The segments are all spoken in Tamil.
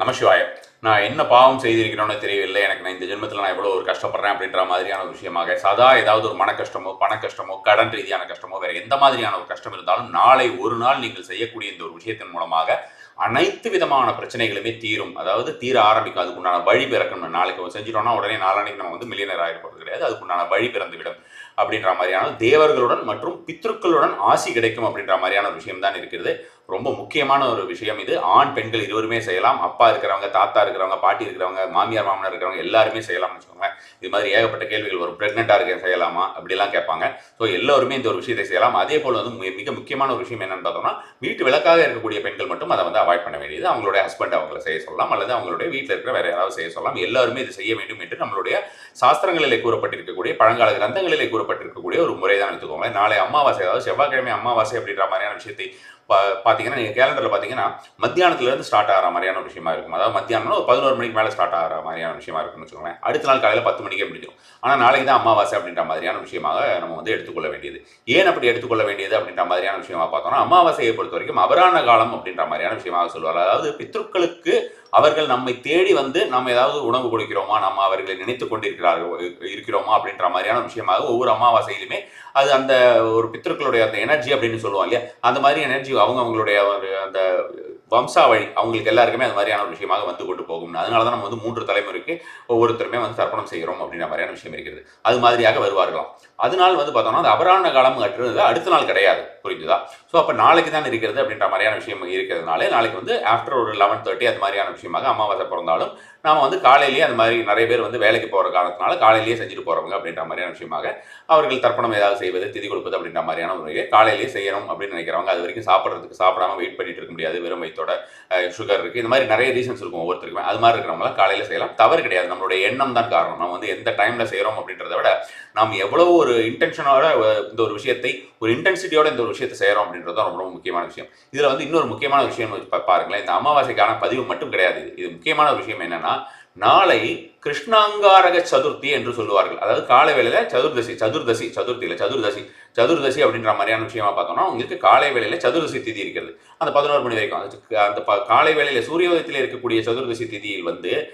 நமசிவாய. நான் என்ன பாவம் செய்திருக்கிறோன்னு தெரியவில்லை. எனக்கு நான் இந்த ஜென்மத்தில் நான் எவ்வளோ ஒரு கஷ்டப்படுறேன் அப்படின்ற மாதிரியான ஒரு விஷயமாக சதா ஏதாவது ஒரு மன கஷ்டமோ பண கஷ்டமோ கடன் ரீதியான கஷ்டமோ வேறு எந்த மாதிரியான ஒரு கஷ்டம் இருந்தாலும் நாளை ஒரு நாள் நீங்கள் செய்யக்கூடிய இந்த ஒரு விஷயத்தின் மூலமாக அனைத்து விதமான பிரச்சனைகளுமே தீரும். அதாவது தீர ஆரம்பிக்கும். அதுக்குண்டான வழி பிறக்கணும். நாளைக்கு செஞ்சிட்டோம்னா உடனே நாளானைக்கு நம்ம வந்து மில்லியனர் ஆகிருப்பது கிடையாது. அதுக்குண்டான வழி பிறந்துவிடும் அப்படின்ற மாதிரியான தேவர்களுடன் மற்றும் பித்ருக்களுடன் ஆசி கிடைக்கும் அப்படின்ற மாதிரியான ஒரு விஷயம் தான் இருக்கிறது. ரொம்ப முக்கியமான ஒரு விஷயம் இது. ஆண் பெண்கள் இருவருமே செய்யலாம். அப்பா இருக்கிறவங்க தாத்தா இருக்கிறவங்க பாட்டி இருக்கிறவங்க மாமியார் மாமனார் இருக்கிறவங்க எல்லாருமே செய்யலாம்னு வச்சுக்கோங்க. இது மாதிரி ஏகப்பட்ட கேள்விகள் வரும். ப்ரெக்னெண்ட்டாக இருக்க செய்யலாமா? அப்படிலாம் கேட்பாங்க. ஸோ எல்லோருமே இந்த ஒரு விஷயத்தை செய்யலாம். அதே போல் வந்து மிக முக்கியமான ஒரு விஷயம் என்னென்னு பார்த்தோம்னா வீட்டு விளக்காக இருக்கக்கூடிய பெண்கள் மட்டும் அதை வந்து அவாய்ட் பண்ண வேண்டியது. அவங்களுடைய ஹஸ்பண்ட் அவங்கள செய்ய சொல்லலாம். அல்லது அவங்களுடைய வீட்டில் இருக்கிற வேற யாராவது செய்ய சொல்லலாம். எல்லாருமே இது செய்ய வேண்டும் என்று நம்மளுடைய சாஸ்திரங்களிலே கூறப்பட்டிருக்கக்கூடிய பழங்கால கிரந்தங்களிலே கூறப்பட்டிருக்கக்கூடிய ஒரு முறை தான் எடுத்துக்கோங்க நாளை அமாவாசை அதாவது செவ்வாய்க்கிழமை அமாவாசை அப்படின்ற மாதிரியான விஷயத்தை பா பார்த்தீங்கன்னா நீங்கள் கேலண்டரில் பார்த்தீங்கன்னா மத்தியானத்துலேருந்து ஸ்டார்ட் ஆகிற மாதிரியான ஒரு விஷயமா இருக்கும். அதாவது மத்தியானம் ஒரு பதினோரு மணிக்கு மேலே ஸ்டார்ட் ஆகிற மாதிரியான விஷயமா இருக்கும்னு வச்சுக்கோங்களேன். அடுத்த நாள் காலையில் பத்து மணிக்கே முடிஞ்சிடும். ஆனால் நாளைக்கு தான் அமாவாசை அப்படின்ற மாதிரியான விஷயமாக நம்ம வந்து எடுத்துக்கொள்ள வேண்டியது. ஏன் அப்படி எடுத்துக்கொள்ள வேண்டியது அப்படின்ற மாதிரியான விஷயமா பார்த்தோம்னா அமாவாசையை பொறுத்த வரைக்கும் அபரான காலம் அப்படின்ற மாதிரியான விஷயமாக சொல்லுவார் அதாவது பித்ருக்களுக்கு அவர்கள் நம்மை தேடி வந்து நம்ம ஏதாவது உணவு கொடுக்கிறோமா? நம்ம அவர்களை நினைத்து கொண்டிருக்கிறார்கள் இருக்கிறோமா? அப்படின்ற மாதிரியான விஷயமாக ஒவ்வொரு அமாவாசையிலுமே அது அந்த ஒரு பித்ருக்களுடைய அந்த எனர்ஜி அப்படின்னு சொல்லுவாங்க இல்லையா? அந்த மாதிரி எனர்ஜி அவங்க அவங்களுடைய ஒரு அந்த வம்சாவழி அவங்களுக்கு எல்லாருக்குமே அது மாதிரியான ஒரு விஷயமாக வந்து கொண்டு போகும். அதனால தான் நம்ம வந்து மூன்று தலைமுறைக்கு ஒவ்வொருத்தருமே வந்து தர்ப்பணம் செய்கிறோம் அப்படின்ற மாதிரியான விஷயம் இருக்கிறது. அது மாதிரியாக வருவார்களாம். அதனால் வந்து பார்த்தோம்னா அது அபராண காலம் கட்டுறது அடுத்த நாள் கிடையாது. புரிஞ்சுதா? ஸோ அப்போ நாளைக்கு தான் இருக்கிறது அப்படின்ற மாதிரியான விஷயம் இருக்கிறதுனால நாளைக்கு வந்து ஆஃப்டர் ஒரு லெவன் தேர்ட்டி அது மாதிரியான விஷயமாக அமாவாசை பிறந்தாலும் நாம் வந்து காலையிலேயே அந்த மாதிரி நிறைய பேர் வந்து வேலைக்கு போகிற காலத்தினால காலையிலேயே செஞ்சுட்டு போகிறவங்க அப்படின்ற மாதிரியான விஷயமாக அவர்கள் தர்ப்பணம் ஏதாவது செய்வது திதி கொடுப்பது அப்படின்ற மாதிரியான முறையை காலையிலேயே செய்யணும் அப்படின்னு நினைக்கிறவங்க அது வரைக்கும் சாப்பிட்றதுக்கு சாப்பிடாம வெயிட் பண்ணிட்டு இருக்க முடியாது. வெறும் வயிற்றோட சுகர் இருக்குது இந்த மாதிரி நிறைய ரீசன்ஸ் இருக்கும் ஒவ்வொருத்தருக்குமே. அது மாதிரி இருக்கிறவங்களாம் காலையில் செய்யலாம். தவறு கிடையாது. நம்மளுடைய எண்ணம் தான் காரணம். நம்ம வந்து எந்த டைமில் செய்கிறோம் அப்படின்றத விட நாம் எவ்வளோ ஒரு இன்டென்ஷனோட இந்த ஒரு விஷயத்தை ஒரு இன்டென்சிட்டியோட இந்த ஒரு விஷயத்தை செய்கிறோம் அப்படின்றது தான் ரொம்ப ரொம்ப முக்கியமான விஷயம். இதில் வந்து இன்னொரு முக்கியமான விஷயம் பா- பாருங்களேன். இந்த அமாவாசைக்கான பதிவு மட்டும் கிடையாது. இது இது முக்கியமான ஒரு விஷயம் என்னன்னா நாளை கிருஷ்ணாங்காரக சதுர்த்தி என்று சொல்லுவார்கள். அதாவது காலை வேளையில சதுர்தசி சதுர்தசி சதுர்த்தி இல்லை சதுர்தசி. சதுர்தசி அப்படின்ற மாதிரியான விஷயமா பார்த்தோம்னா உங்களுக்கு காலை வேளையில சதுர்தசி திதி இருக்கிறது. அந்த பதினோரு மணி வரைக்கும். அந்த ப- காலை வேளையில சூரியோதயத்தில் இருக்கக்கூடிய சதுர்தசி திதியில் வந்து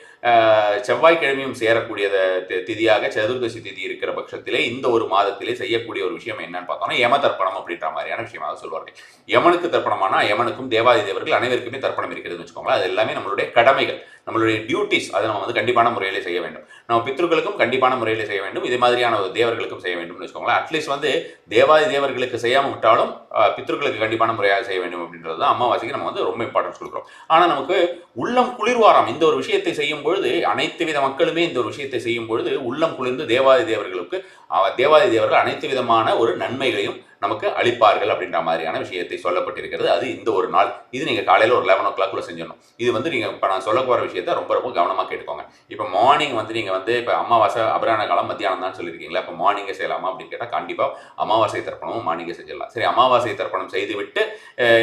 செவ்வாய்க்கிழமையும் சேரக்கூடிய திதியாக சதுர்தசி திதி இருக்கிற பட்சத்திலே இந்த ஒரு மாதத்திலே செய்யக்கூடிய ஒரு விஷயம் என்னன்னு பார்த்தோம்னா யம தர்ப்பணம் அப்படின்ற மாதிரியான விஷயமாக சொல்வார்கள். யமனுக்கு தர்ப்பணமானா யமனுக்கும் தேவாதி தேவர்கள் அனைவருக்குமே தர்ப்பணம் இருக்கிறதுன்னு வச்சுக்கோங்களேன். அது எல்லாமே நம்மளுடைய கடமைகள். நம்மளுடைய டியூட்டிஸ் அதை நம்ம வந்து கண்டிப்பான முறையிலே செய்ய வேண்டும். நம்ம பித்ருக்களுக்கும் கண்டிப்பான முறையில செய்ய வேண்டும். இதே மாதிரியான ஒரு தேவர்களுக்கும் செய்ய வேண்டும்னு வச்சுக்கோங்களேன் அட்லீஸ்ட் வந்து தேவாதி தேவர்களுக்கு செய்யாமல் விட்டாலும் பித்தர்களுக்கு கண்டிப்பான முறையாக செய்ய வேண்டும் அப்படின்றது தான் அமாவாசைக்கு நம்ம வந்து ரொம்ப இம்பார்ட்டன்ஸ் கொடுக்குறோம். ஆனால் நமக்கு உள்ளம் குளிர்வாரம் இந்த ஒரு விஷயத்தை செய்யும் பொழுது அனைத்து வித மக்களுமே இந்த ஒரு விஷயத்தை செய்யும் பொழுது உள்ளம் குளிர்ந்து தேவாதி தேவர்களுக்கு தேவாதி தேவர்கள் அனைத்து விதமான ஒரு நன்மைகளையும் நமக்கு அளிப்பார்கள் அப்படின்ற மாதிரியான விஷயத்தை சொல்லப்பட்டிருக்கிறது. அது இந்த ஒரு நாள். இது நீங்கள் காலையில் ஒரு லெவன் ஓ கிளாக்குள்ள செஞ்சிடணும். இது வந்து நீங்கள் இப்போ நான் சொல்ல போகிற விஷயத்த ரொம்ப ரொம்ப கவனமாக கேட்டுக்கோங்க. இப்போ மார்னிங் வந்து நீங்கள் வந்து இப்போ அமாவாசை அபராண காலம் மத்தியானம் தான் சொல்லியிருக்கீங்களா? இப்போ மார்னிங்கே செய்யலாமா அப்படின்னு கேட்டால் கண்டிப்பாக அமாவாசை தர்ப்பணமும் மார்னிங்கே செஞ்சிடலாம். சரி அமாவாசை தர்ப்பணம் செய்துவிட்டு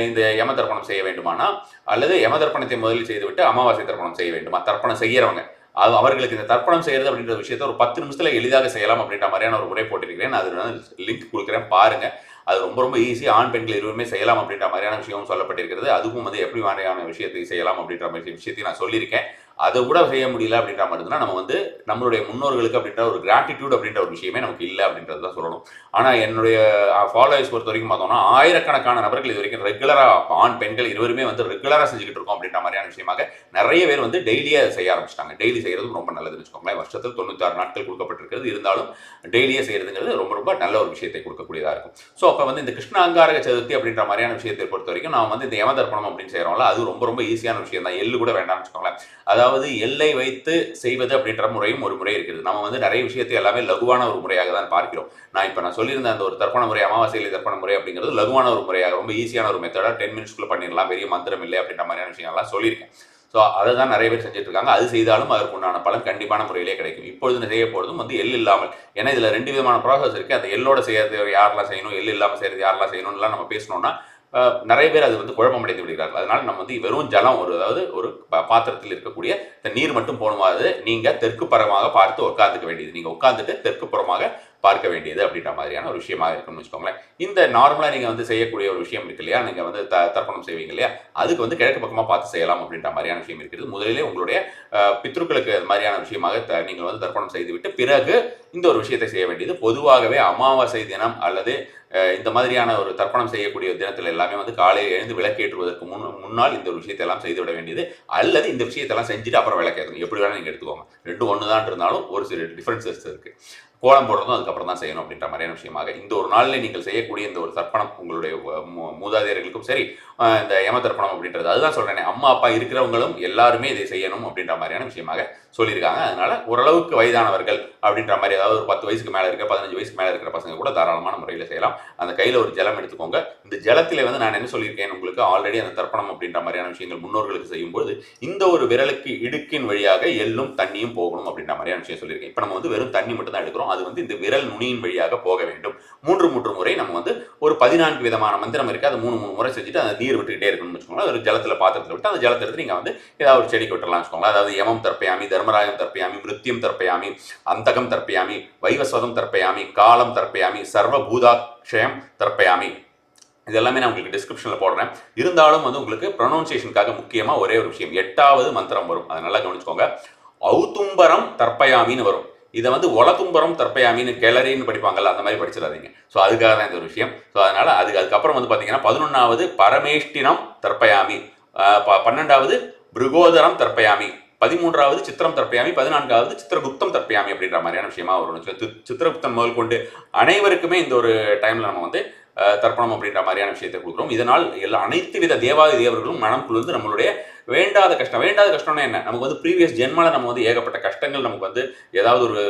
இந்த யம தர்ப்பணம் செய்ய வேண்டுமானா? அல்லது யம தர்ப்பணத்தை முதலில் செய்துவிட்டு அமாவாசை தர்ப்பணம் செய்ய வேண்டுமா? தர்ப்பணம் செய்கிறவங்க அது அவர்களுக்கு இந்த தர்ப்பணம் செய்யறது அப்படின்ற விஷயத்த ஒரு பத்து நிமிஷத்துல எளிதாக செய்யலாம் அப்படின்ற மாதிரியான ஒரு முறை போட்டிருக்கிறேன். அது நான் லிங்க் கொடுக்குறேன் பாருங்க. அது ரொம்ப ரொம்ப ஈஸி ஆண் பெண்கள் இருவருமே செய்யலாம் அப்படின்ற மாதிரியான விஷயமும் சொல்லப்பட்டிருக்கிறது. அதுவும் வந்து எப்படி மாதிரியான விஷயத்தை செய்யலாம் அப்படின்ற மாதிரி விஷயத்தையும் நான் சொல்லியிருக்கேன். அதை கூட செய்ய முடியல அப்படின்ற மாதிரி இருந்ததுன்னா நம்ம வந்து நம்மளுடைய முன்னோர்களுக்கு அப்படின்ற ஒரு கிராட்டிடியூட் அப்படின்ற ஒரு விஷயமே நமக்கு இல்லை அப்படின்றது தான் சொல்லணும். ஆனால் என்னுடைய ஃபாலோவர்ஸ் பொறுத்த வரைக்கும் பார்த்தோம்னா ஆயிரக்கணக்கான நபர்கள் இது வரைக்கும் ரெகுலராக ஆண் பெண்கள் இருவருமே வந்து ரெகுலராக செஞ்சுக்கிட்டு இருக்கோம் அப்படின்ற மாதிரியான விஷயமாக நிறைய பேர் வந்து டெய்லியே செய்ய ஆரம்பிச்சிட்டாங்க. டெய்லி செய்யறது ரொம்ப நல்லதுன்னு வச்சுக்கோங்களேன். வருஷத்தில் தொண்ணூத்தாறு நாட்கள் கொடுக்கப்பட்டிருக்கிறது. இருந்தாலும் டெய்லியே செய்கிறதுங்கிறது ரொம்ப ரொம்ப நல்ல ஒரு விஷயத்தை கொடுக்கக்கூடியதாக இருக்கும். ஸோ அப்போ வந்து இந்த கிருஷ்ண அங்காரக சதுர்த்தி அப்படின்ற மாதிரியான விஷயத்தை பொறுத்த வரைக்கும் நான் வந்து இந்த யமதர்ப்பணம் அப்படின்னு செய்கிறோம்ல அது ரொம்ப ரொம்ப ஈஸியான விஷயம் தான் எள்ளு கூட வேண்டாம்னு வச்சுக்கோங்களேன். அதாவது அதாவது எல்லை வைத்து செய்வது அப்படின்ற முறையும் ஒரு முறை இருக்குது. நம்ம வந்து நிறைய விஷயத்தை எல்லாமே லகுவான ஒரு முறையாக தான் பார்க்கிறோம். நான் இப்போ நான் சொல்லியிருந்த அந்த ஒரு தர்ப்பண முறை அமாவாசையில் தர்ப்பண முறை அப்படிங்கிறது லகுவான ஒரு முறையாக ரொம்ப ஈஸியான ஒரு மெத்தடாக டென் மினிட்ஸ்க்குள்ள பண்ணிடலாம். பெரிய மந்திரம் இல்லை அப்படின்ற மாதிரியான விஷயங்கள்லாம் சொல்லியிருக்கேன். ஸோ அதை தான் நிறைய பேர் செஞ்சுட்டு இருக்காங்க. அது செய்தாலும் அதற்கு உண்டான பலன் கண்டிப்பான முறையிலே கிடைக்கும். இப்பொழுது செய்ய போகிறதும் வந்து எள் இல்லாமல் ஏன்னா இதில் ரெண்டு விதமான ப்ராசஸ் இருக்குது அந்த எள்ளோட செய்யறது யாரெல்லாம் செய்யணும் எள் இல்லாமல் செய்யறது யாரெல்லாம் செய்யணும்லாம் நம்ம பேசணும்னா நிறைய பேர் அது வந்து குழப்பமடைந்து விடுகிறார்கள். அதனால் நம்ம வந்து வெறும் ஜலம் ஒரு அதாவது ஒரு பாத்திரத்தில் இருக்கக்கூடிய இந்த நீர் மட்டும் போகணுமாது நீங்கள் தெற்கு பரமாக பார்த்து உட்காந்துக்க வேண்டியது. நீங்கள் உட்காந்துட்டு தெற்கு புறமாக பார்க்க வேண்டியது அப்படின்ற மாதிரியான ஒரு விஷயமாக இருக்கும்னு வச்சுக்கோங்களேன். இந்த நார்மலாக நீங்கள் வந்து செய்யக்கூடிய ஒரு விஷயம் இருக்கு இல்லையா? நீங்கள் வந்து த தர்ப்பணம் செய்வீங்க இல்லையா? அதுக்கு வந்து கிழக்கு பக்கமாக பார்த்து செய்யலாம் அப்படின்ற மாதிரியான விஷயம் இருக்குது. முதலிலே உங்களுடைய பித்ருக்களுக்கு அது மாதிரியான விஷயமாக த- நீங்கள் வந்து தர்ப்பணம் செய்துவிட்டு பிறகு இந்த ஒரு விஷயத்தை செய்ய வேண்டியது. பொதுவாகவே அமாவாசை தினம் அல்லது இந்த மாதிரியான ஒரு தர்ப்பணம் செய்யக்கூடிய தினத்தில் எல்லாமே வந்து காலையில் எழுந்து விளக்கேற்றுவதற்கு முன் முன்னால் இந்த ஒரு விஷயத்தை எல்லாம் செய்து விட வேண்டியது. அல்லது இந்த விஷயத்தெல்லாம் செஞ்சுட்டு அப்புறம் விளக்கேற்றணும் எப்படி வேணாலும் நீங்கள் எடுத்துக்கோங்க. ரெண்டும் ஒன்று தான் இருந்தாலும் ஒரு சில டிஃப்ரென்சஸ் இருக்குது கோலம் போடுறதும் அதுக்கப்புறம் தான் செய்யணும் அப்படின்ற மாதிரியான விஷயமாக இந்த ஒரு நாளில் நீங்கள் செய்யக்கூடிய இந்த ஒரு தர்ப்பணம் உங்களுடைய மூ- மூதாதையர்களுக்கும் சரி இந்த யம தர்ப்பணம் அப்படின்றது. அதுதான் சொல்கிறேன் அம்மா அப்பா இருக்கிறவங்களும் எல்லாருமே இதை செய்யணும் அப்படின்ற மாதிரியான விஷயமாக சொல்லியிருக்காங்க. அதனால ஓரளவுக்கு வயதானவர்கள் அப்படின்ற மாதிரி அதாவது ஒரு பத்து வயசுக்கு மேலே இருக்கிற பதினஞ்சு வயசுக்கு மேலே இருக்கிற பசங்க கூட தாராளமான முறையில் செய்யலாம். அந்த கையில் ஒரு ஜலம் எடுத்துக்கோங்க. இந்த ஜலத்தில் வந்து நான் என்ன சொல்லியிருக்கேன் உங்களுக்கு ஆல்ரெடி அந்த தர்ப்பணம் அப்படின்ற மாதிரியான விஷயங்கள் முன்னோர்களுக்கு செய்யும்போது இந்த ஒரு விரலுக்கு இடுக்கின் வழியாக எள்ளும் தண்ணியும் போகணும் அப்படின்ற மாதிரியான விஷயம் சொல்லியிருக்கேன். இப்போ நம்ம வந்து வெறும் தண்ணி மட்டும் தான் எடுக்கிறோம். அது வந்து இந்த விரல் நுனியின் வழியாக போக வேண்டும். மூன்று மூன்று முறை நம்ம வந்து ஒரு பதினான்கு விதமான மந்திரம் இருக்குது அது மூணு மூணு முறை செஞ்சுட்டு அந்த நீர் விட்டுக்கிட்டே இருக்கணும்னு வச்சுக்கோங்களேன். ஒரு ஜலத்தில் பாத்திரத்தில் விட்டு அந்த ஜலத்தை எடுத்து நீங்கள் வந்து ஏதாவது ஒரு செடிக்கு விட்டுறலாம் வச்சுக்கோங்களேன். அதாவது யமம் தர்ப்பயாமி தர்மராயம் தர்ப்பயாமி மிருத்தியம் தர்ப்பயாமி அந்தகம் தர்ப்பயாமி வைவஸ்வதம் தர்ப்பயாமி காலம் தர்ப்பயாமி சர்வபூதாக்ஷயம் தர்ப்பயாமி. இது எல்லாமே நான் உங்களுக்கு டிஸ்கிரிப்ஷனில் போடுறேன். இருந்தாலும் வந்து உங்களுக்கு ப்ரொனவுன்சியேஷனுக்காக முக்கியமாக ஒரே ஒரு விஷயம். எட்டாவது மந்திரம் வரும். அதை நல்லா கவனிச்சுக்கோங்க. ஔதும்பரம் தர்ப்பயாமின்னு வரும். இதை வந்து ஒலதும்பரம் தர்ப்பயாமின்னு கிளறின்னு படிப்பாங்கல்ல அந்த மாதிரி படிச்சிடாதீங்க. ஸோ அதுக்காக தான் இந்த ஒரு விஷயம். ஸோ அதனால் அதுக்கு அதுக்கப்புறம் வந்து பார்த்தீங்கன்னா பதினொன்றாவது பரமேஷ்டினம் தற்பயாமி. ப- பன்னெண்டாவது பிருகோதரம் தற்பயாமி. பதிமூன்றாவது சித்திரம் தற்பயாமி. பதினான்காவது சித்திரகுப்தம் தற்பயாமி அப்படின்ற மாதிரியான விஷயமா வரும். சித்திரகுப்தன் முதல் கொண்டு அனைவருக்குமே இந்த ஒரு டைமில் நம்ம வந்து தர்ப்பணம் அப்படின்ற மாதிரியான விஷயத்தை கொடுக்குறோம். இதனால் எல்லா அனைத்து வித தேவாதி தேவர்களும் மனம் குளிர்ந்து நம்மளுடைய வேண்டாத கஷ்டம். வேண்டாத கஷ்டம்னா என்ன? நமக்கு வந்து ப்ரீவியஸ் ஜென்மால நம்ம வந்து ஏகப்பட்ட கஷ்டங்கள் நமக்கு வந்து ஏதாவது ஒரு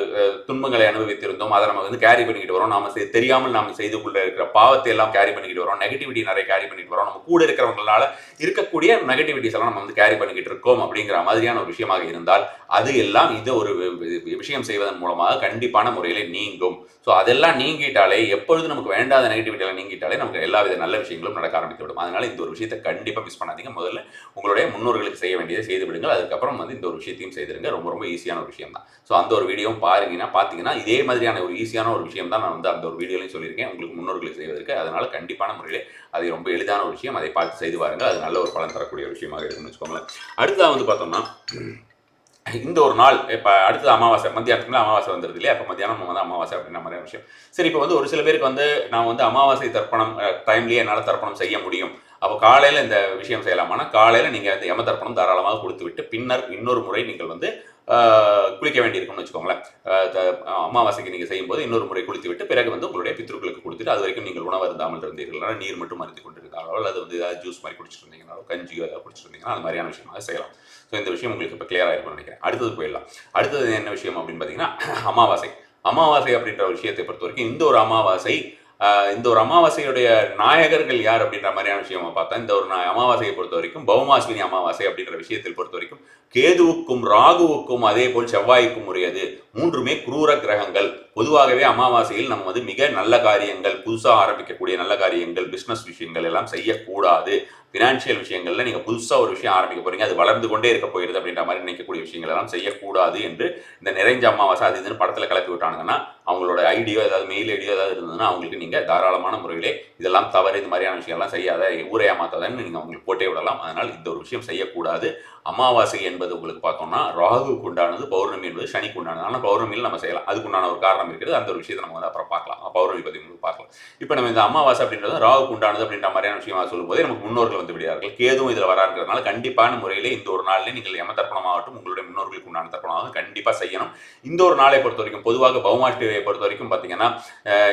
துன்பங்களை அனுபவித்திருந்தோம். அதை நம்ம வந்து கேரி பண்ணிக்கிட்டு வரோம் நாம தெரியாமல் நாம செய்து கொள்ள இருக்கிற பாவத்தை எல்லாம் கேரி பண்ணிக்கிட்டு வரோம் நெகட்டிவிட்டி நிறைய கேரி பண்ணிட்டு வரோம் நம்ம கூட இருக்கிறவங்களால இருக்கக்கூடிய நெகட்டிவிட்டிஸ் எல்லாம் நம்ம வந்து கேரி பண்ணிக்கிட்டு இருக்கோம் அப்படிங்கிற மாதிரியான ஒரு விஷயமாக இருந்தால் அது எல்லாம் இது ஒரு விஷயம் செய்வதன் மூலமாக கண்டிப்பான முறையிலே நீங்கும். ஸோ அதெல்லாம் நீங்கிட்டாலே எப்பொழுது நமக்கு வேண்டாத நெகட்டிவிட்டியெல்லாம் நீங்கிட்டாலே நமக்கு எல்லா வித நல்ல விஷயங்களும் நடக்க ஆரம்பித்து விடும். அதனால இந்த ஒரு விஷயத்தை கண்டிப்பாக மிஸ் பண்ணாதீங்க. முதல்ல உங்களுடைய முன்னோர்களுக்கு செய்ய வேண்டியதை செய்து விடுங்கள். அதுக்கப்புறம் வந்து இந்த ஒரு விஷயத்தையும் செய்திருங்க. ரொம்ப ரொம்ப ஈஸியான ஒரு விஷயம் தான் ஸோ அந்த ஒரு வீடியோவும் பாருங்கன்னா பார்த்தீங்கன்னா இதே மாதிரியான ஒரு ஈஸியான ஒரு விஷயம் தான் நான் வந்து அந்த ஒரு வீடியோலையும் சொல்லியிருக்கேன். உங்களுக்கு முன்னோர்களுக்கு செய்வதற்கு. அதனால் கண்டிப்பான முறையிலே அது ரொம்ப எளிதான ஒரு விஷயம். அதை பார்த்து செய்து பாருங்கள் அது நல்ல ஒரு பலன் தரக்கூடிய ஒரு விஷயமாக இருக்குன்னு வச்சுக்கோங்களேன். அடுத்ததாக வந்து பார்த்தோம்னா இந்த ஒரு நாள் இப்போ அடுத்தது அமாவாசை மத்தியானத்துக்குள்ள அமாவாசை வந்துருது இல்லையா? அப்போ மத்தியானம் வந்து அமாவாசை அப்படின்ற மாதிரி விஷயம். சரி இப்போ வந்து ஒரு சில பேருக்கு வந்து நான் வந்து அமாவாசை தர்ப்பணம் டைம்லேயே என்னால் தர்ப்பணம் செய்ய முடியும். அப்போ காலையில் இந்த விஷயம் செய்யலாமானா காலையில் நீங்கள் அந்த யம தர்ப்பணம் தாராளமாக கொடுத்து விட்டு பின்னர் இன்னொரு முறை நீங்கள் வந்து குளிக்க வேண்டியிருக்கும்னு வச்சுக்கோங்களேன். அமாவாசைக்கு நீங்கள் செய்யும்போது இன்னொரு முறை குளித்து விட்டு பிறகு வந்து உங்களுடைய பித்ருக்களுக்கு கொடுத்துட்டு அது வரைக்கும் நீங்கள் உணவு இருந்தாமல் இருந்தீர்கள் நீர் மட்டும் மருந்து கொண்டிருந்தாலோ அல்லது வந்து ஏதாவது ஜூஸ் மாதிரி குடிச்சிட்டு இருந்தீங்கனாலோ கஞ்சியோ ஏதாவது குடிச்சிட்டு அது மாதிரியான விஷயமாக செய்யலாம். ஸோ இந்த விஷயம் உங்களுக்கு இப்போ கிளியராக இருக்கும்னு நினைக்கிறேன். அடுத்தது போயிடலாம். அடுத்தது என்ன விஷயம் அப்படின்னு பார்த்தீங்கன்னா அமாவாசை. அமாவாசை அப்படின்ற ஒரு விஷயத்தை பொறுத்த வரைக்கும் இந்த ஒரு அமாவாசை இந்த ஒரு அமாவாசையுடைய நாயகர்கள் யார் அப்படின்ற மாதிரியான விஷயமா பார்த்தா இந்த ஒரு அமாவாசையை பொறுத்த வரைக்கும் பௌமாஸ்வினி அமாவாசை அப்படின்ற விஷயத்தில் பொறுத்த வரைக்கும் கேதுவுக்கும் ராகுவுக்கும் அதே போல் செவ்வாய்க்கும் உரியது. மூன்றுமே குரூர கிரகங்கள். பொதுவாகவே அமாவாசையில் நம்ம வந்து மிக நல்ல காரியங்கள் புதுசாக ஆரம்பிக்கக்கூடிய நல்ல காரியங்கள் பிஸ்னஸ் விஷயங்கள் எல்லாம் செய்யக்கூடாது. ஃபினான்ஷியல் விஷயங்களில் நீங்கள் புதுசாக ஒரு விஷயம் ஆரம்பிக்க போகிறீங்க அது வளர்ந்து கொண்டே இருக்க போயிருது அப்படின்ற மாதிரி நினைக்கக்கூடிய விஷயங்கள் எல்லாம் செய்யக்கூடாது என்று இந்த நிறைஞ்ச அமாவாசை அது இதுன்னு படத்தில் கிளப்பி விட்டானுங்கன்னா அவங்களோட ஐடியோ ஏதாவது மெயில் ஐடியோ ஏதாவது இருந்ததுன்னா அவங்களுக்கு நீங்கள் தாராளமான முறையிலே இதெல்லாம் தவறு இது மாதிரியான விஷயங்கள்லாம் செய்யாத ஊரை ஏமாத்தாதன்னு நீங்கள் அவங்களுக்கு போட்டே விடலாம். அதனால் இந்த ஒரு விஷயம் செய்யக்கூடாது. அமாவாசை என்பது உங்களுக்கு பார்த்தோம்னா ராகுக்கு உண்டானது பௌர்ணமி என்பது சனிக்கு உண்டானது ஆனால் பௌர்ணமியில் நம்ம செய்யலாம். அதுக்குண்டான ஒரு காரணம் இருக்கிறது. அந்த ஒரு விஷயத்தை நம்ம வந்து அப்புறம் பார்க்கலாம். பௌர்ணமி பற்றி பார்க்கலாம். இப்போ நம்ம இந்த அமாவாசை அப்படின்றது ராகு உண்டானது அப்படின்ற மாதிரியான விஷயமா சொல்லும்போது நமக்கு முன்னோர்கள் வந்து விடுவார்கள். கேதுவும் இதில் வராங்கிறதுனால கண்டிப்பான முறையிலே இந்த ஒரு நாளிலே நீங்கள் எம தர்ப்பணமாகட்டும் உங்களுடைய முன்னோர்களுக்கு உண்டான தர்ப்பணமாகட்டும் கண்டிப்பாக செய்யணும். இந்த ஒரு நாளை பொறுத்த வரைக்கும் பொதுவாக பௌமாஷ்டமியை பொறுத்த வரைக்கும் பார்த்தீங்கன்னா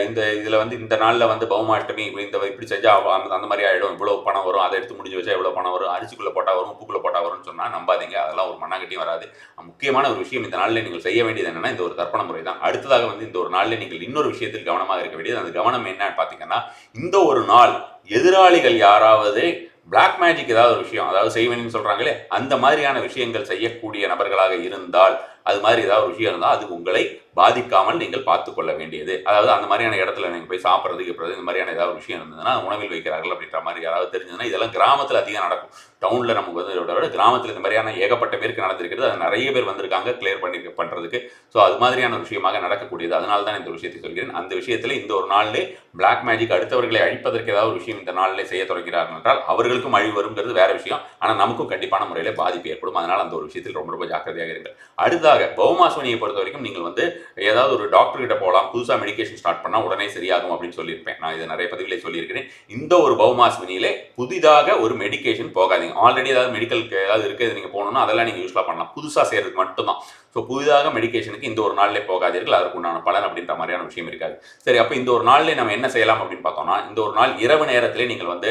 இந்த இதில் வந்து இந்த நாளில் வந்து பௌமாஷ்டமி இப்படி இந்த இப்படி செஞ்சால் அந்த அந்த மாதிரி ஆகிடும் இவ்வளோ பணம் வரும் அதை எடுத்து முடிஞ்சு வச்சா எவ்வளோ பணம் வரும் அரிசிக்குள்ளே போட்டால் வரும் உப்புக்குள்ளே போட்டால் வரும்னு சொன்னால் நம்பாதீங்க. அதெல்லாம் ஒரு மண்ணாங்கட்டியும் வராது. முக்கியமான ஒரு விஷயம் இந்த நாளில் நீங்கள் செய்ய வேண்டியது என்னென்னா இந்த ஒரு தர்ப்பண முறை தான் அடுத்ததாக வந்து இந்த ஒரு நாளில் நீங்கள் இன்னொரு விஷயத்தில் கவனமாக இருக்க வேண்டியது. அந்த கவனம் என்னன்னு பார்த்தீங்கன்னா இந்த ஒரு நாள் எதிராளிகள் யாராவது பிளாக் மேஜிக் ஏதாவது ஒரு விஷயம் அதாவது செய்வனின்னு சொல்றாங்களே அந்த மாதிரியான விஷயங்கள் செய்யக்கூடிய நபர்களாக இருந்தால் அது மாதிரி ஏதாவது ஒரு விஷயம் இருந்தால் அது உங்களை பாதிக்காமல் நீங்கள் பார்த்து கொள்ள வேண்டியது. அதாவது அந்த மாதிரியான இடத்துல நீங்கள் போய் சாப்பிட்றது கிப்புறது இந்த மாதிரியான ஏதாவது ஒரு விஷயம் இருந்ததுன்னா உணவில் வைக்கிறார்கள் அப்படின்ற மாதிரி யாராவது தெரிஞ்சதுன்னா இதெல்லாம் கிராமத்தில் அதிகம் நடக்கும். டவுனில் நமக்கு வந்து இதோட விட கிராமத்தில் இந்த மாதிரியான ஏகப்பட்ட பேருக்கு நடந்திருக்கிறது. அது நிறைய பேர் வந்திருக்காங்க கிளியர் பண்ணி பண்ணுறதுக்கு ஸோ அது மாதிரியான விஷயமாக நடக்கக்கூடியது. அதனால தான் இந்த விஷயத்தை சொல்கிறேன். அந்த விஷயத்தில் இந்த ஒரு நாளிலே பிளாக் மேஜிக் அடுத்தவர்களை அழிப்பதற்கு ஏதாவது ஒரு விஷயம் இந்த நாளிலே செய்ய தொடங்கிறார்கள் என்றால் அவர்களுக்கும் அழிவு வருங்கிறது வேற விஷயம். ஆனால் நமக்கும் கண்டிப்பான முறையில் பாதிப்பு ஏற்படும். அதனால் அந்த ஒரு விஷயத்தில் ரொம்ப ரொம்ப ஜாக்கிரதையாக இருங்கள். அடுத்ததாக பௌமாசுவனியை பொறுத்த வரைக்கும் நீங்கள் வந்து ஏதாவது ஒரு டாக்டர் கிட்ட போகலாம் புதுசாக மெடிகேஷன் ஸ்டார்ட் பண்ணால் உடனே சரியாகும் அப்படின்னு சொல்லியிருப்பேன். நான் இதை நிறைய பதிவுகளை சொல்லியிருக்கிறேன். இந்த ஒரு பௌமாஸ்வினியிலே புதிதாக ஒரு மெடிகேஷன் போகாதீங்க. ஆல்ரெடி ஏதாவது மெடிக்கல் ஏதாவது இருக்குது நீங்கள் போகணும்னா அதெல்லாம் நீங்கள் யூஸ்ஃபுல்லாக பண்ணலாம். புதுசாக செய்கிறதுக்கு மட்டும்தான். ஸோ புதிதாக மெடிக்கேஷனுக்கு இந்த ஒரு நாளிலே போகாதீர்கள். அதற்கு உண்டான பலன் அப்படின்ற மாதிரியான விஷயம் இருக்காது. சரி அப்போ இந்த ஒரு நாளிலே நம்ம என்ன செய்யலாம் அப்படின்னு பார்த்தோம்னா இந்த ஒரு நாள் இரவு நேரத்திலே நீங்கள் வந்து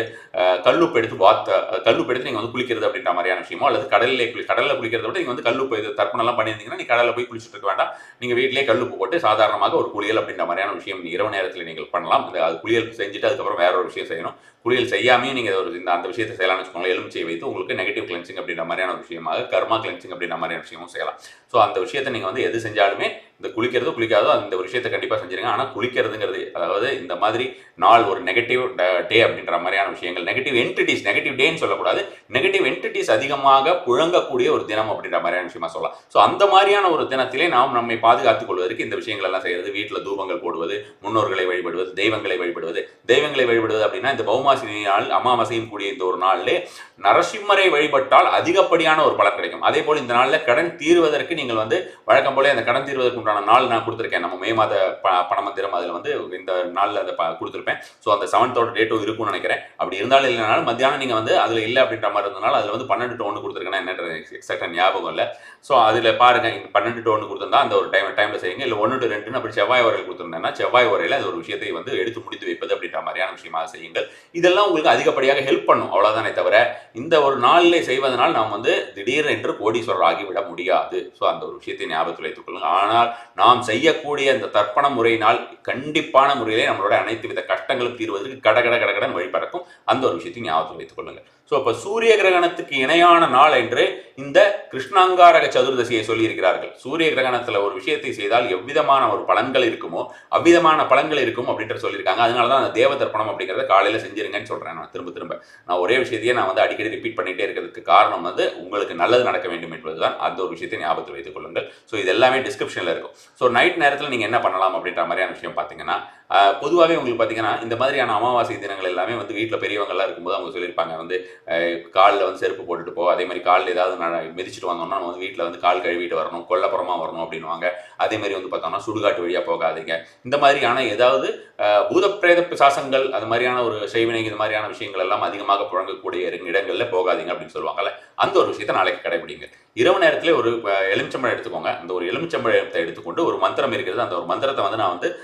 கல்லுப்பு எடுத்து வாத்த கல்லுப்பு எடுத்து நீங்கள் வந்து குளிக்கிறது அப்படின்ற மாதிரியான விஷயமோ அல்லது கடலில் குளி கடலில் குளிக்கிறத விட நீங்கள் வந்து கல்லுப்பு இது தர்ப்பணம்லாம் பண்ணியிருந்தீங்கன்னா நீ கடலில் போய் குளிச்சுட்டு இருக்க வேண்டாம். நீங்கள் வீட்டிலே கல்லுப்பு போட்டு சாதாரணமாக ஒரு குளியல் அப்படின்ற மாதிரியான விஷயம் இரவு நேரத்தில் நீங்கள் பண்ணலாம். இந்த அது குளியல் செஞ்சுட்டு அதுக்கப்புறம் வேற ஒரு விஷயம் செய்யணும். குளியல் செய்யாமையும் நீங்கள் ஒரு இந்த அந்த விஷயத்தை செய்யலாம்னு வச்சுக்கோங்களேன். எலுமிச்சை வைத்து உங்களுக்கு நெகட்டிவ் கிளென்சிங் அப்படின்ற மாதிரியான விஷயமாக கர்மா கிளென்சிங் அப்படின்ற மாதிரியான விஷயமும் செய்யலாம். ஸோ அந்த விஷயத்தை நீங்கள் வந்து எது செஞ்சாலுமே இந்த குளிக்கிறதோ குளிக்காதோ அந்த ஒரு விஷயத்தை கண்டிப்பாக செஞ்சிருங்க. ஆனால் குளிக்கிறதுங்கிறது அதாவது இந்த மாதிரி நாள் ஒரு நெகட்டிவ் டே அப்படின்ற மாதிரியான விஷயங்கள் நெகட்டிவ் என்டிட்டிஸ் நெகட்டிவ் டேன்னு சொல்லக்கூடாது. நெகட்டிவ் என்டிட்டிஸ் அதிகமாக புழங்கக்கூடிய ஒரு தினம் அப்படின்ற மாதிரியான விஷயமா சொல்லலாம். ஸோ அந்த மாதிரியான ஒரு தினத்திலே நாம் நம்மை பாதுகாத்துக் கொள்வதற்கு இந்த விஷயங்கள் எல்லாம் செய்யறது. வீட்டில் தூபங்கள் போடுவது முன்னோர்களை வழிபடுவது தெய்வங்களை வழிபடுவது. தெய்வங்களை வழிபடுவது அப்படின்னா இந்த பௌமாசினி நாள் அமாவாசையும் கூடிய இந்த ஒரு நாளிலே நரசிம்மரை வழிபட்டால் அதிகப்படியான ஒரு பலன் கிடைக்கும். அதே போல் இந்த நாளில் கடன் தீர்வதற்கு நீங்கள் வந்து வழக்கம் போல அந்த கடன் தீர்வதற்கு உண்டான நாள் நான் கொடுத்துருக்கேன். நம்ம மே மாத ப பணமந்திரம் அதில் வந்து இந்த நாளில் அதை கொடுத்துருப்பேன். ஸோ அந்த செவன்த்தோட டேட்டும் இருக்கும்னு நினைக்கிறேன். அப்படி இருந்தாலும் இல்லைனாலும் மத்தியானம் நீங்கள் வந்து அதில் இல்லை அப்படின்ற மாதிரி இருந்தனால அதில் வந்து பன்னெண்டு டு ஒன்று கொடுத்துருக்கேன். என்னன்ற எக்ஸாக்டாக ஞாபகம் இல்லை. ஸோ அதில் பாருங்கள் பன்னெண்டு டு ஒன்று கொடுத்துருந்தா அந்த ஒரு டைம் டைமில் செய்யுங்க. இல்லை ஒன்று டு ரெண்டுன்னு அப்படி செவ்வாய் வரையில் கொடுத்துருந்தேன்னா செவ்வாய் வரையில் அது ஒரு விஷயத்தை வந்து எடுத்து முடித்து வைப்பது அப்படின்ற மாதிரியான விஷயமாக செய்யுங்கள். இதெல்லாம் உங்களுக்கு அதிகப்படியாக ஹெல்ப் பண்ணும். அவ்வளோதானே தவிர இந்த ஒரு நாளிலே செய்வதனால் நாம் வந்து திடீர் என்று கோடீஸ்வரர் ஆகிவிட முடியாது. ஸோ அந்த ஒரு விஷயத்தை ஞாபகத்தில் வைத்துக் கொள்ளுங்கள் ஆனால் நாம் செய்யக்கூடிய அந்த தர்ப்பண முறையினால் கண்டிப்பான முறையிலே நம்மளோட அனைத்து வித கஷ்டங்களும் தீர்வதற்கு கட கட கட கடன் அந்த ஒரு விஷயத்தை ஞாபகத்தில் வைத்துக் கொள்ளுங்கள் ஸோ அப்போ சூரிய கிரகணத்துக்கு இணையான நாள் என்று இந்த கிருஷ்ணாங்காரக சதுர்தசியை சொல்லியிருக்கிறார்கள். சூரிய கிரகணத்தில் ஒரு விஷயத்தை செய்தால் எவ்விதமான ஒரு பலன்கள் இருக்குமோ அவ்விதமான பலன்கள் இருக்கும் அப்படின்ற சொல்லியிருக்காங்க. அதனால தான் அந்த தேவ தர்ப்பணம் அப்படிங்கிறத காலையில் செஞ்சிருங்கன்னு சொல்கிறேன் நான் திரும்ப திரும்ப. நான் ஒரே விஷயத்தையே நான் வந்து அடிக்கடி ரிப்பீட் பண்ணிகிட்டே இருக்கிறதுக்கு காரணம் வந்து உங்களுக்கு நல்லது நடக்க வேண்டும் என்பதுதான். அந்த ஒரு விஷயத்தை ஞாபகத்தில் வைத்துக் கொள்ளுங்கள். ஸோ இது எல்லாமே டிஸ்கிரிப்ஷனில் இருக்கும். ஸோ நைட் நேரத்தில் நீங்கள் என்ன பண்ணலாம் அப்படின்ற மாதிரியான விஷயம் பார்த்தீங்கன்னா பொதுவாகவே உங்களுக்கு பார்த்தீங்கன்னா இந்த மாதிரியான அமாவாசை தினங்கள் எல்லாமே வந்து வீட்டில் பெரியவங்கள்லாம் இருக்கும்போது அவங்க சொல்லியிருப்பாங்க. வந்து காலில் வந்து செருப்பு போட்டுட்டு போ. அதே மாதிரி காலில் ஏதாவது ந- மிதிச்சிட்டு வந்தோம்னா நம்ம வந்து வீட்டில் வந்து கால் கழுவிட்டு வரணும் கொல்லப்புறமா வரணும் அப்படின்னுவாங்க. அதே மாதிரி வந்து பார்த்தோம்னா சுடுகாட்டு வழியாக போகாதீங்க. இந்த மாதிரியான ஏதாவது பூதப்பிரேத பிசாசங்கள் அது மாதிரியான ஒரு செய்வினை இது மாதிரியான விஷயங்கள் எல்லாம் அதிகமாக புழங்கக்கூடிய இடங்களில் போகாதீங்க அப்படின்னு சொல்லுவாங்கல்ல. அந்த ஒரு விஷயத்தை நாளைக்கு கடைபிடிங்க. இரவு நேரத்தில் ஒரு எலுமிச்சம்பழம் எடுத்துக்கோங்க. அந்த ஒரு எலுமிச்சம்பழத்தை எடுத்துக்கொண்டு ஒரு மந்திரம் இருக்கிறது. அந்த ஒரு மந்திரத்தை வந்து நான் வந்து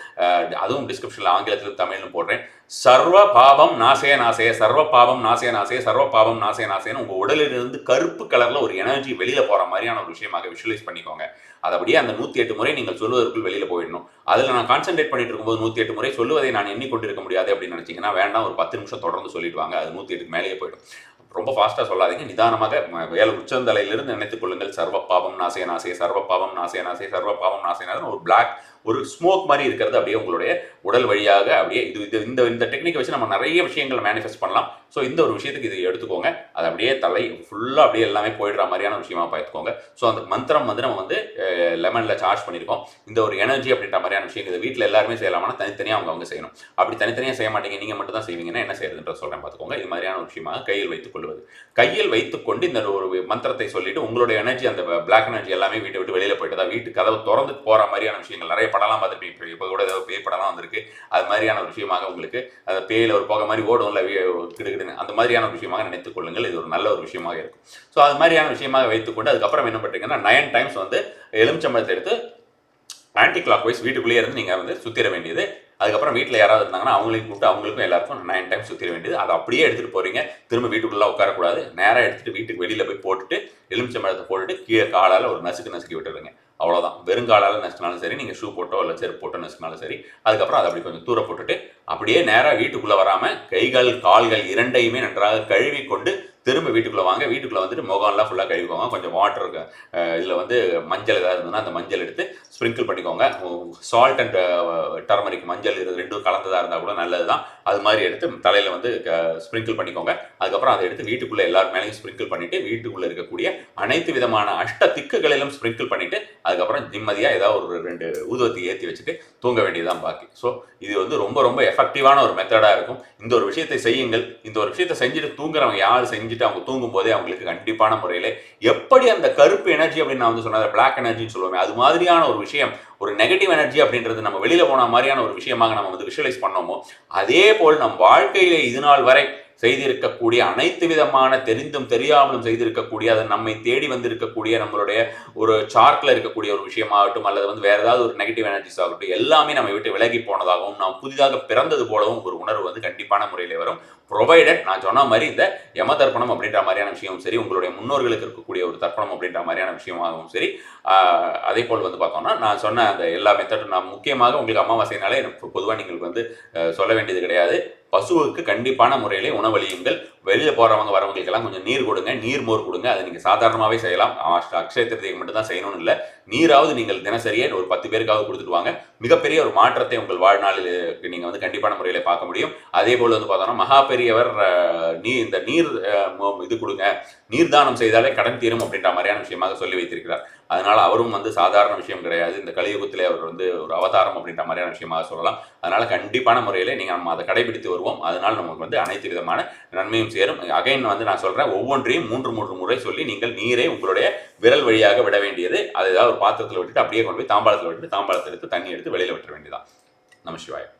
அதுவும் டிஸ்கிரிப்ஷனில் ஆங்கிலத்திலும் தமிழிலும் போடுறேன். சர்வ பாவம் நாசே நாசே சர்வ பாவம் நாசே நாசே சர்வ பாவம் நாசே நாசேன்னு உங்க உடலிலிருந்து கருப்பு கலர்ல ஒரு எனர்ஜி வெளியில போற மாதிரியான ஒரு விஷயமாக விஷுவலைஸ் பண்ணிக்கோங்க. அது அப்படியே அந்த நூத்தி எட்டு முறை நீங்கள் சொல்வதற்குள் வெளியில போயிடணும். அதுல நான் கான்சென்ட்ரேட் பண்ணிட்டு இருக்கும்போது நூத்தி எட்டு முறை சொல்லுவதை நான் எண்ணிக்கொண்டிருக்க முடியாது அப்படின்னு நினைச்சீங்கன்னா வேண்டாம் ஒரு பத்து நிமிஷம் தொடர்ந்து சொல்லிட்டு வாங்க. அது நூத்தி எட்டுக்கு மேலேயே போயிடும். ரொம்ப ஃபாஸ்ட்டாக சொல்லாதீங்க. நிதானமாக வேலை உச்சந்தலையிலிருந்து நினைத்துக் கொள்ளுங்கள். சர்வ பாவம் நாசே நாசே சர்வ பாவம் நாசே நாசே சர்வ பாவம் நாசே நாசே ஒரு பிளாக் ஒரு ஸ்மோக் மாதிரி இருக்கிறது அப்படியே உங்களுடைய உடல் வழியாக அப்படியே இது இது இந்த இந்த டெக்னிக்கை வச்சு நம்ம நிறைய விஷயங்களை மேனிஃபெஸ்ட் பண்ணலாம். ஸோ இந்த ஒரு விஷயத்துக்கு இது எடுத்துக்கோங்க. அது அப்படியே தலை ஃபுல்லாக அப்படியே எல்லாமே போயிடுற மாதிரியான விஷயமா பார்த்துக்கோங்க. ஸோ அந்த மந்திரம் வந்து நம்ம வந்து லெமனில் சார்ஜ் பண்ணியிருக்கோம். இந்த ஒரு எனர்ஜி அப்படின்ற மாதிரியான விஷயம் இது வீட்டில் எல்லாருமே செய்யலாமா தனித்தனியாக அவங்க அவங்க செய்யணும். அப்படி தனித்தனியாக செய்ய மாட்டீங்க. நீங்கள் மட்டும் தான் செய்வீங்கன்னா என்ன செய்யறதுன்ற சொல்கிறேன் பார்த்துக்கோங்க. இது மாதிரியான விஷயமாக கையில் வைத்துக் கொள்வது. கையில் வைத்துக்கொண்டு இந்த ஒரு மந்திரத்தை சொல்லிட்டு உங்களுடைய எனர்ஜி அந்த பிளாக் எனர்ஜி எல்லாமே வீட்டை விட்டு வெளியில் போயிட்டு தான் வீட்டு கதவு திறந்து போகிற மாதிரியான விஷயங்கள் நிறைய படம்லாம் பார்த்துருப்பீங்க இப்போ கூட ஏதோ பேய் படம்லாம் வந்திருக்கு. அது மாதிரியான ஒரு விஷயமாக உங்களுக்கு அந்த பேயில் ஒரு போக மாதிரி ஓடும்ல வீ- கிடுகிடுன்னு அந்த மாதிரியான ஒரு விஷயமாக நினைத்துக் கொள்ளுங்கள். இது ஒரு நல்ல ஒரு விஷயமாக இருக்கும். ஸோ அது மாதிரியான விஷயமாக வைத்துக்கொண்டு அதுக்கப்புறம் என்ன பண்ணுறீங்கன்னா நயன் டைம்ஸ் வந்து எலுமிச்சம்பழத்தை எடுத்து ஆன்டி கிளாக் வைஸ் வீட்டுக்குள்ளேயே இருந்து நீங்கள் வந்து சுத்திர வேண்டியது. அதுக்கப்புறம் வீட்டில் யாராவது இருந்தாங்கன்னா அவங்களையும் கூப்பிட்டு அவங்களுக்கும் எல்லாருக்கும் நைன் டைம் சுற்றிட வேண்டியது. அதை அப்படியே எடுத்துகிட்டு போகிறீங்க திரும்ப வீட்டுக்குள்ளே உட்காரக்கூடாது. நேராக எடுத்துகிட்டு வீட்டுக்கு வெளியில் போய் போட்டுட்டு எலுமிச்சம்பழத்தை போட்டுட்டு கீழே காலால் ஒரு நசுக்கு நசுக்கி விட்டுருங்க அவ்வளோதான் வெறுங்காலால் நசுக்கினாலும் சரி நீங்கள் ஷூ போட்டோ இல்லை செருப்பு போட்டோ நசுக்கினாலும் சரி அதுக்கப்புறம் அதை அப்படி கொஞ்சம் தூர போட்டுட்டு அப்படியே நேராக வீட்டுக்குள்ளே வராமல் கைகள் கால்கள் இரண்டையுமே நன்றாக கழுவி கொண்டு திரும்ப வீட்டுக்குள்ளே வாங்க. வீட்டுக்குள்ளே வந்துட்டு முகம்லாம் ஃபுல்லாக கழுவிக்கோங்க. கொஞ்சம் வாட்டர் இதில் வந்து மஞ்சள் ஏதாவது இருந்ததுன்னா அந்த மஞ்சள் எடுத்து ஸ்ப்ரிங்கிள் பண்ணிக்கோங்க. சால்ட் அண்ட் டர்மரிக் மஞ்சள் இது ரெண்டும் கலந்ததாக இருந்தால் கூட நல்லது தான் அது மாதிரி எடுத்து தலையில் வந்து ஸ்ப்ரிங்கிள் பண்ணிக்கோங்க. அதுக்கப்புறம் அதை எடுத்து வீட்டுக்குள்ளே எல்லார் மேலேயும் ஸ்ப்ரிங்கிள் பண்ணிவிட்டு வீட்டுக்குள்ளே இருக்கக்கூடிய அனைத்து விதமான அஷ்ட திக்குகளிலும் ஸ்ப்ரிங்கிள் பண்ணிவிட்டு அதுக்கப்புறம் நிம்மதியாக ஏதாவது ஒரு ரெண்டு ஊதுவத்தி ஏற்றி வச்சுட்டு தூங்க வேண்டியதான் பாக்கி. ஸோ இது வந்து ரொம்ப ரொம்ப எஃபெக்டிவான ஒரு மெத்தடாக இருக்கும். இந்த ஒரு விஷயத்தை செய்யுங்கள். இந்த ஒரு விஷயத்தை செஞ்சுட்டு தூங்குறவங்க யார் செஞ்சு செஞ்சுட்டு அவங்க தூங்கும் போதே அவங்களுக்கு கண்டிப்பான முறையில் எப்படி அந்த கருப்பு எனர்ஜி அப்படின்னு நான் வந்து சொன்னது பிளாக் எனர்ஜின்னு சொல்லுவேன் அது மாதிரியான ஒரு விஷயம் ஒரு நெகட்டிவ் எனர்ஜி அப்படின்றது நம்ம வெளியில போன மாதிரியான ஒரு விஷயமாக நம்ம வந்து விஷுவலைஸ் பண்ணோமோ அதே போல் நம் வாழ்க்கையிலே இது நாள் வரை செய்திருக்கக்கூடிய அனைத்து விதமான தெரிந்தும் தெரியாமலும் செய்திருக்கக்கூடிய அது நம்மை தேடி வந்திருக்கக்கூடிய நம்மளுடைய ஒரு சார்ட்ல இருக்கக்கூடிய ஒரு விஷயமாகட்டும் அல்லது வந்து வேற ஏதாவது ஒரு நெகட்டிவ் எனர்ஜிஸ் ஆகட்டும் எல்லாமே நம்ம விட்டு விலகி போனதாகவும் நாம் புதிதாக பிறந்தது போலவும் ஒரு உணர்வு வந்து கண்டிப்பான முறையிலே வரும். ப்ரொவைடட் நான் சொன்ன மாதிரி இந்த யம தர்ப்பணம் அப்படின்ற மாதிரியான விஷயமும் சரி உங்களுடைய முன்னோர்களுக்கு இருக்கக்கூடிய ஒரு தர்ப்பணம் அப்படின்ற மாதிரியான விஷயமாகவும் சரி அதே போல் வந்து பார்த்தோம்னா நான் சொன்ன அந்த எல்லா மெத்தடும் நான் முக்கியமாக உங்களுக்கு அமாவாசைனாலே எனக்கு பொதுவாக நீங்கள் வந்து சொல்ல வேண்டியது கிடையாது. பசுவுக்கு கண்டிப்பான முறையிலே உணவளியுங்கள். வெளியில் போகிறவங்க வரவங்களுக்கெல்லாம் கொஞ்சம் நீர் கொடுங்க நீர் மோர் கொடுங்க. அதை நீங்கள் சாதாரணமாகவே செய்யலாம். அக்ஷய திருத்தியை மட்டும் தான் செய்யணும்னு இல்லை. நீராவது நீங்கள் தினசரியே ஒரு பத்து பேருக்காவது கொடுத்துட்டு வாங்க. மிகப்பெரிய ஒரு மாற்றத்தை உங்கள் வாழ்நாளில் நீங்கள் வந்து கண்டிப்பான முறையில் பார்க்க முடியும். அதே போல் வந்து பார்த்தோம்னா மகா பெரியவர் நீ இந்த நீர் இது கொடுங்க. நீர்தானம் செய்தாலே கடன் தீரும் அப்படின்ற மாதிரியான விஷயமாக சொல்லி வைத்திருக்கிறார். அதனால அவரும் வந்து சாதாரண விஷயம் கிடையாது. இந்த கலியுகத்திலே அவர் வந்து ஒரு அவதாரம் அப்படின்ற மாதிரியான விஷயமாக சொல்லலாம். அதனால கண்டிப்பான முறையில் நீங்கள் நம்ம அதை கடைபிடித்து வருவோம். அதனால் நமக்கு வந்து அனைத்து விதமான நன்மையும் சேரும். அகைன் வந்து நான் சொல்கிறேன் ஒவ்வொன்றையும் மூன்று மூன்று முறை சொல்லி நீங்கள் நீரை உங்களுடைய விரல் வழியாக விட வேண்டியது. அதை ஏதாவது ஒரு பாத்திரத்தில் விட்டுட்டு அப்படியே கொண்டு போய் தாம்பாளத்தில் விட்டுட்டு தாம்பாளத்தில் எடுத்து தண்ணி எடுத்து வெளியில் விட்டுற வேண்டியதான் நம சிவாயம்